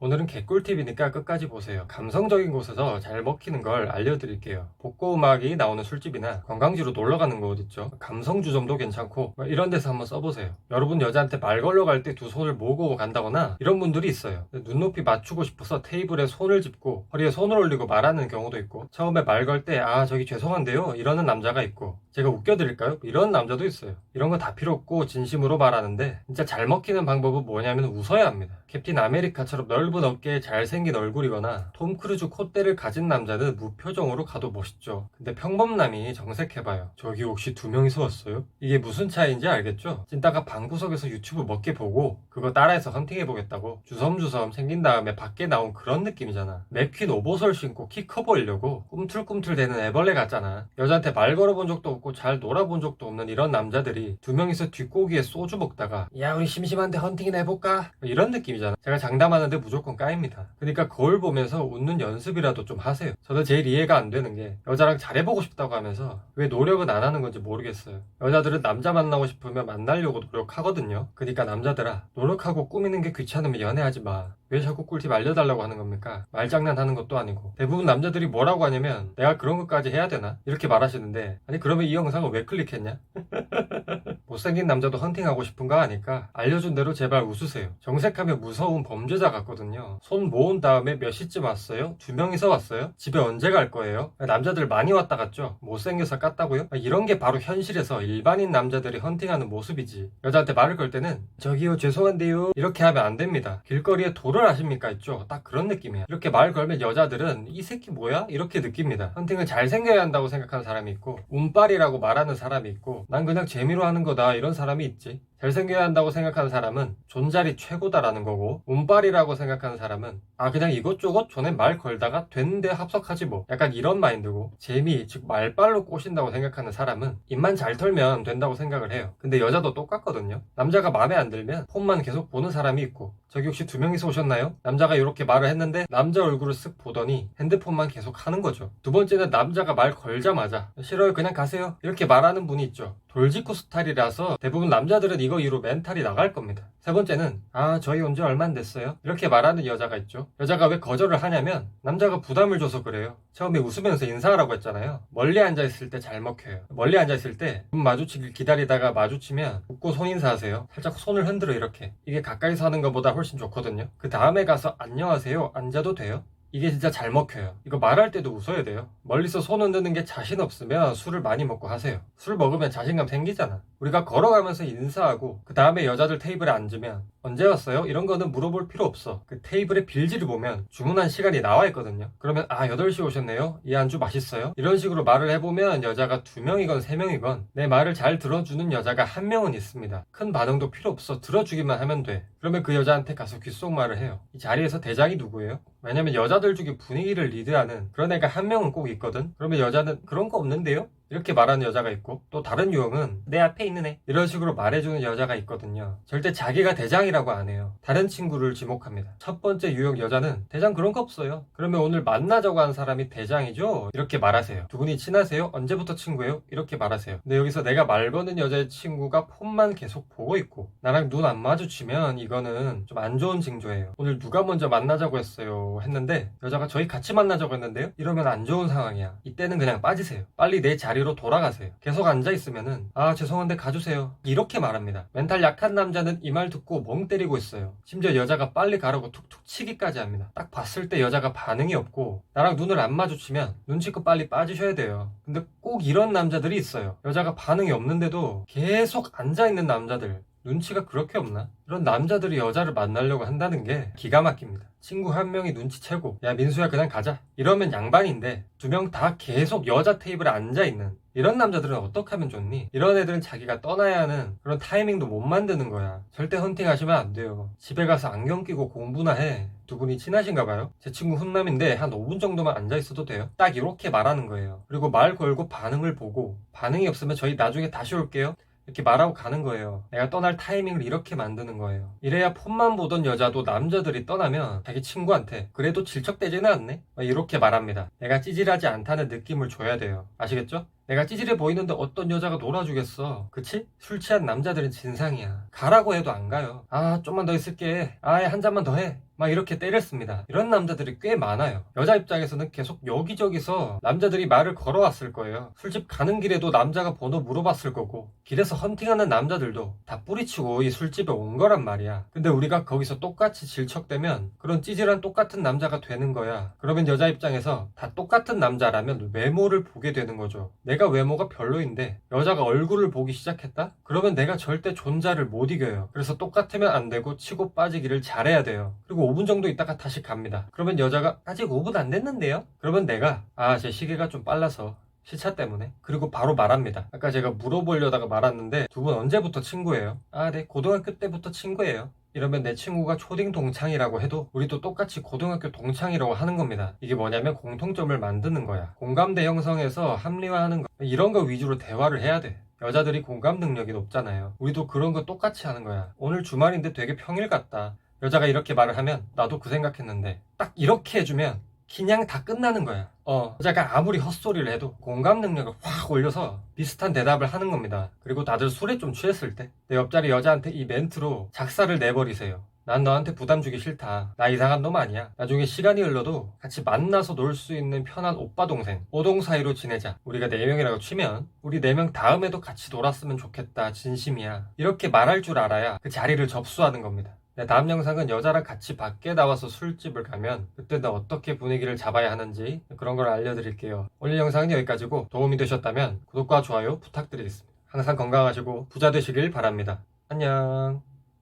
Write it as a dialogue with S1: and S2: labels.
S1: 오늘은 개꿀팁이니까 끝까지 보세요. 감성적인 곳에서 잘 먹히는 걸 알려드릴게요. 복고 음악이 나오는 술집이나 관광지로 놀러 가는 곳 있죠. 감성주점도 괜찮고 뭐 이런 데서 한번 써보세요. 여러분 여자한테 말 걸러 갈 때 두 손을 모으고 간다거나 이런 분들이 있어요. 눈높이 맞추고 싶어서 테이블에 손을 짚고 허리에 손을 올리고 말하는 경우도 있고 처음에 말 걸 때 아 저기 죄송한데요 이러는 남자가 있고 제가 웃겨드릴까요? 이런 남자도 있어요. 이런 거 다 필요 없고 진심으로 말하는데 진짜 잘 먹히는 방법은 뭐냐면 웃어야 합니다. 캡틴 아메리카처럼 넓은 어깨에 잘생긴 얼굴이거나 톰 크루즈 콧대를 가진 남자는 무표정으로 가도 멋있죠. 근데 평범남이 정색해봐요. 저기 혹시 두 명이서 왔어요? 이게 무슨 차이인지 알겠죠? 찐따가 방구석에서 유튜브 먹게 보고 그거 따라해서 헌팅해보겠다고 주섬주섬 생긴 다음에 밖에 나온 그런 느낌이잖아. 맥퀸 오버솔 신고 키 커 보이려고 꿈틀꿈틀대는 애벌레 같잖아. 여자한테 말 걸어본 적도 없고 잘 놀아본 적도 없는 이런 남자들이 두 명이서 뒷고기에 소주 먹다가 야 우리 심심한데 헌팅이나 해볼까? 뭐 이런 느낌이잖아. 제가 장담하는데 무조건 까입니다. 그러니까 거울 보면서 웃는 연습이라도 좀 하세요. 저도 제일 이해가 안 되는 게 여자랑 잘해보고 싶다고 하면서 왜 노력은 안 하는 건지 모르겠어요. 여자들은 남자 만나고 싶으면 만나려고 노력하거든요. 그러니까 남자들아 노력하고 꾸미는 게 귀찮으면 연애하지 마. 왜 자꾸 꿀팁 알려달라고 하는 겁니까? 말장난하는 것도 아니고 대부분 남자들이 뭐라고 하냐면 내가 그런 것까지 해야 되나? 이렇게 말하시는데 아니 그러면 이 영상을 왜 클릭했냐? 못생긴 남자도 헌팅하고 싶은가 하니까 알려준 대로 제발 웃으세요. 정색하면 무서운 범죄자 같거든요. 손 모은 다음에 몇 시쯤 왔어요? 두 명이서 왔어요? 집에 언제 갈 거예요? 남자들 많이 왔다 갔죠? 못생겨서 깠다고요? 이런 게 바로 현실에서 일반인 남자들이 헌팅하는 모습이지. 여자한테 말을 걸 때는 저기요 죄송한데요 이렇게 하면 안 됩니다. 길거리에 도를 아십니까 있죠? 딱 그런 느낌이야. 이렇게 말 걸면 여자들은 이 새끼 뭐야? 이렇게 느낍니다. 헌팅은 잘생겨야 한다고 생각하는 사람이 있고 운빨이 라고 말하는 사람이 있고 난 그냥 재미로 하는 거다 이런 사람이 있지. 잘생겨야 한다고 생각하는 사람은 존잘이 최고다라는 거고 운빨이라고 생각하는 사람은 아 그냥 이것저것 전에 말 걸다가 됐는데 합석하지 뭐. 약간 이런 마인드고 재미 즉 말빨로 꼬신다고 생각하는 사람은 입만 잘 털면 된다고 생각을 해요. 근데 여자도 똑같거든요. 남자가 마음에 안 들면 폰만 계속 보는 사람이 있고. 저기 혹시 두 명이서 오셨나요? 남자가 이렇게 말을 했는데 남자 얼굴을 쓱 보더니 핸드폰만 계속 하는 거죠. 두 번째는 남자가 말 걸자마자 싫어요 그냥 가세요 이렇게 말하는 분이 있죠 돌직구 스타일이라서 대부분 남자들은 이거 이후로 멘탈이 나갈 겁니다. 세 번째는 아 저희 온 지 얼마 안 됐어요. 이렇게 말하는 여자가 있죠. 여자가 왜 거절을 하냐면 남자가 부담을 줘서 그래요. 처음에 웃으면서 인사하라고 했잖아요. 멀리 앉아 있을 때 잘 먹혀요. 멀리 앉아 있을 때 눈 마주치길 기다리다가 마주치면 웃고 손 인사하세요. 살짝 손을 흔들어 이렇게. 이게 가까이서 하는 것보다 훨씬 좋거든요. 그 다음에 가서 안녕하세요. 앉아도 돼요? 이게 진짜 잘 먹혀요. 이거 말할 때도 웃어야 돼요. 멀리서 손 흔드는 게 자신 없으면 술을 많이 먹고 하세요. 술 먹으면 자신감 생기잖아. 우리가 걸어가면서 인사하고 그 다음에 여자들 테이블에 앉으면 언제 왔어요? 이런 거는 물어볼 필요 없어. 그 테이블의 빌지를 보면 주문한 시간이 나와 있거든요. 그러면 아 8시 오셨네요? 이 안주 맛있어요? 이런 식으로 말을 해보면 여자가 2명이건 3명이건 내 말을 잘 들어주는 여자가 한 명은 있습니다. 큰 반응도 필요 없어. 들어주기만 하면 돼. 그러면 그 여자한테 가서 귓속말을 해요. 이 자리에서 대장이 누구예요? 왜냐면 여자들 중에 분위기를 리드하는 그런 애가 한 명은 꼭 있거든. 그러면 여자는 그런 거 없는데요? 이렇게 말하는 여자가 있고 또 다른 유형은 내 앞에 있는 애. 이런 식으로 말해주는 여자가 있거든요. 절대 자기가 대장이라고 안 해요. 다른 친구를 지목합니다. 첫 번째 유형 여자는 대장 그런 거 없어요. 그러면 오늘 만나자고 한 사람이 대장이죠? 이렇게 말하세요. 두 분이 친하세요? 언제부터 친구예요? 이렇게 말하세요. 근데 여기서 내가 말 거는 여자의 친구가 폰만 계속 보고 있고 나랑 눈 안 마주치면 이거는 좀 안 좋은 징조예요. 오늘 누가 먼저 만나자고 했어요? 했는데 여자가 저희 같이 만나자고 했는데요? 이러면 안 좋은 상황이야. 이때는 그냥 빠지세요. 빨리 내 자리 자리로 돌아가세요. 계속 앉아 있으면은 아 죄송한데 가주세요. 이렇게 말합니다. 멘탈 약한 남자는 이 말 듣고 멍 때리고 있어요. 심지어 여자가 빨리 가라고 툭툭 치기까지 합니다. 딱 봤을 때 여자가 반응이 없고 나랑 눈을 안 마주치면 눈치껏 빨리 빠지셔야 돼요. 근데 꼭 이런 남자들이 있어요. 여자가 반응이 없는데도 계속 앉아 있는 남자들 눈치가 그렇게 없나? 이런 남자들이 여자를 만나려고 한다는 게 기가 막힙니다. 친구 한 명이 눈치채고 야 민수야 그냥 가자. 이러면 양반인데 두 명 다 계속 여자 테이블에 앉아있는 이런 남자들은 어떻게 하면 좋니? 이런 애들은 자기가 떠나야 하는 그런 타이밍도 못 만드는 거야. 절대 헌팅 하시면 안 돼요. 집에 가서 안경 끼고 공부나 해. 두 분이 친하신가 봐요? 제 친구 훈남인데 한 5분 정도만 앉아있어도 돼요? 딱 이렇게 말하는 거예요. 그리고 말 걸고 반응을 보고 반응이 없으면 저희 나중에 다시 올게요 이렇게 말하고 가는 거예요. 내가 떠날 타이밍을 이렇게 만드는 거예요. 이래야 폰만 보던 여자도 남자들이 떠나면 자기 친구한테 그래도 질척대지는 않네? 막 이렇게 말합니다. 내가 찌질하지 않다는 느낌을 줘야 돼요. 아시겠죠? 내가 찌질해 보이는데 어떤 여자가 놀아주겠어. 그치? 술 취한 남자들은 진상이야. 가라고 해도 안 가요. 아, 좀만 더 있을게. 아예 한 잔만 더 해. 막 이렇게 때렸습니다. 이런 남자들이 꽤 많아요. 여자 입장에서는 계속 여기저기서 남자들이 말을 걸어왔을 거예요. 술집 가는 길에도 남자가 번호 물어봤을 거고 길에서 헌팅하는 남자들도 다 뿌리치고 이 술집에 온 거란 말이야. 근데 우리가 거기서 똑같이 질척대면 그런 찌질한 똑같은 남자가 되는 거야. 그러면 여자 입장에서 다 똑같은 남자라면 외모를 보게 되는 거죠. 내가 외모가 별로인데 여자가 얼굴을 보기 시작했다? 그러면 내가 절대 존자를 못 이겨요. 그래서 똑같으면 안 되고 치고 빠지기를 잘해야 돼요. 그리고 5분 정도 있다가 다시 갑니다. 그러면 여자가 아직 5분 안 됐는데요? 그러면 내가 아 제 시계가 좀 빨라서 시차 때문에 그리고 바로 말합니다. 아까 제가 물어보려다가 말았는데 두 분 언제부터 친구예요? 아네 고등학교 때부터 친구예요. 이러면 내 친구가 초딩 동창이라고 해도 우리도 똑같이 고등학교 동창이라고 하는 겁니다. 이게 뭐냐면 공통점을 만드는 거야. 공감대 형성해서 합리화하는 거. 이런 거 위주로 대화를 해야 돼. 여자들이 공감 능력이 높잖아요. 우리도 그런 거 똑같이 하는 거야. 오늘 주말인데 되게 평일 같다. 여자가 이렇게 말을 하면 나도 그 생각했는데 딱 이렇게 해주면 그냥 다 끝나는 거야. 어, 여자가 아무리 헛소리를 해도 공감 능력을 확 올려서 비슷한 대답을 하는 겁니다. 그리고 다들 술에 좀 취했을 때 내 옆자리 여자한테 이 멘트로 작사를 내버리세요. 난 너한테 부담 주기 싫다. 나 이상한 놈 아니야. 나중에 시간이 흘러도 같이 만나서 놀 수 있는 편한 오빠 동생, 오동 사이로 지내자. 우리가 네 명이라고 치면 우리 네명 다음에도 같이 놀았으면 좋겠다. 진심이야. 이렇게 말할 줄 알아야 그 자리를 접수하는 겁니다. 네, 다음 영상은 여자랑 같이 밖에 나와서 술집을 가면 그때는 어떻게 분위기를 잡아야 하는지 그런 걸 알려드릴게요. 오늘 영상은 여기까지고 도움이 되셨다면 구독과 좋아요 부탁드리겠습니다. 항상 건강하시고 부자 되시길 바랍니다. 안녕.